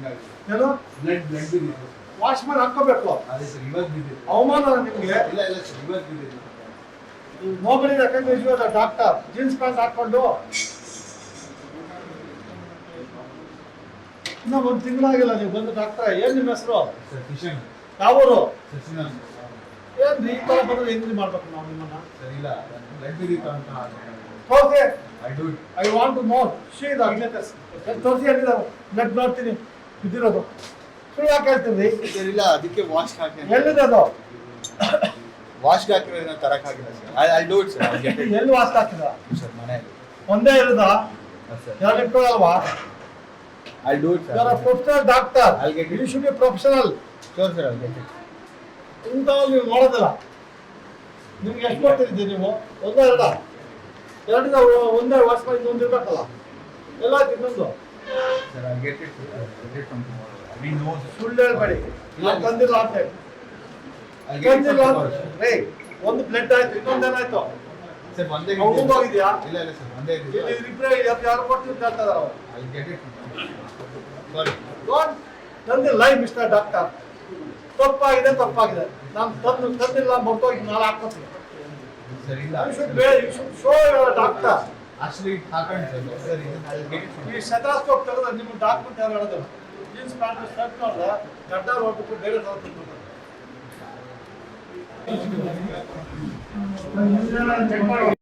Sir appoint ಆಗಿದ್ದು one wash ಯಾವ್ದಾದ್ರು ಹಾಕೋಬೇಕು ಅದೇ ಸರ್ ಮಾಡಿ ಹಾಕೋಬೇಕು ಅವಮಾನ ನಿಮ್ಗೆ? ನೋಬಡಿ ಯಾಕಂದ್ರೆ ಯು ಡಾಕ್ಟರ್ ಜೀನ್ಸ್ ಪ್ಯಾಂಟ್ ಹಾಕೊಂಡು ಇನ್ನ ಒಂದು ತಿಂಗಳಾಗಿಲ್ಲ ನೀವು ಬಂದು ಡಾಕ್ಟರ್ ಏನ್ ನಿಮ್ಮ ಹೆಸರು? ಯಾವೂರು? ಏನ್ ಈ ತರ ಬಂದ್ರೆ ಹೆಂಗ್ ಮಾಡ್ಬೇಕು ನಾವು ನಿಮ್ಮನ್ನ? Okay I want to know she ತೋರಿಸಿ. ಹೇಳಿದ ಬ್ಲಡ್ ನೋಡ್ತೀನಿ ಬಿದ್ದಿರೋದು. ಸುಳ್ಳು ಯಾಕೆ ಹೇಳ್ತೀರಿ ಇಲ್ಲ ಅದಕ್ಕೆ ವಾಶ್ ಹಾಕಿ. ಎಲ್ಲಿದೆ ಅದು? ವಾಶ್ ಹಾಕಿರೋದನ್ನ ತರಕ್ ಆಗಿಲ್ಲ sir. I I do it sir ಎಲ್ಲಿ ವಾಸ್ತ ಹಾಕಿದ ಸರ್ ಮನೆಯಲ್ಲಿ. ಒಂದೇ ಇರೋದ? ಸರ್. ಎರಡು ಇಟ್ಕೊಳ್ಳಲ್ವಾ I do it sir professional doctor I get. You should be professional sure sir I get it ಇಂಥವ್ರು ನೀವು ಮಾಡೋದಿಲ್ಲ ನಿಮ್ಗೆ ಎಷ್ಟು ಕೊಡ್ತಿದ್ದೀರಿ ನೀವು? ಒಂದೇ ಎರಡ ಎರಡಿಂದ ಒಂದೇ ವಾಶ್ ಮಾಡಿ ಇನ್ನೊಂದು ಇರ್ಬೇಕಲ್ಲ. ಎಲ್ಲ it get it from tomorrow we know ಸುಳ್ಳು ಹೇಳ್ಬೇಡಿ ಇಲ್ಲ ತಂದಿಲ್ಲ ಅಂತ ಹೇಳಿ ತಂದಿಲ್ಲ Sir, ಅಂತ ರೇ ಒಂದು ಬ್ಲಡ್ ಆಯ್ತು ಇನ್ನೊಂದೇನಾಯ್ತು ಒಂದೇ ಅವ್ನು ಇದೆ. ಹೋಗಿದ್ಯಾ? ಇಲ್ಲ ಇಲ್ಲ ಸರ್ ಒಂದೇ ಇಲ್ಲಿ ಇಬ್ರೇ ಯಾರು ಯಾರು ಕೊಡ್ತೀವಿ ಅಂತ ಇದಾರೆ ಅವ್ರು. Get it sorry Don't. ತಂದಿಲ್ಲ ಮಿಸ್ಟರ್ ಡಾಕ್ಟರ್ ತಪ್ಪಾಗಿದೆ ತಪ್ಪಾಗಿದೆ. ನಾನು ತಂದು ತಂದಿಲ್ಲ ಮರ್ತೋಗಿ ನಾಳೆ ಹಾಕೋತೀನಿ ಸರ್ ಇಲ್ಲ. You should show doctor actually it sir ಈ ಶತಾಸ್ಕೋಪ್ ತೆಗೆದ್ರೆ ನಿಮ್ಮ ಡಾಕ್ಟರ್ ಯಾರು ಹೇಳಿದ್ರು? ಜೀನ್ಸ್ ಪ್ಯಾಂಟ್ ಶರ್ಟ್ ನೋಡಿದ್ರೆ ಗಡ್ಡ ಹೋಗ್ಬಿಟ್ಟು ಬೇರೆ. ಚೆಕ್ ಮಾಡಿ.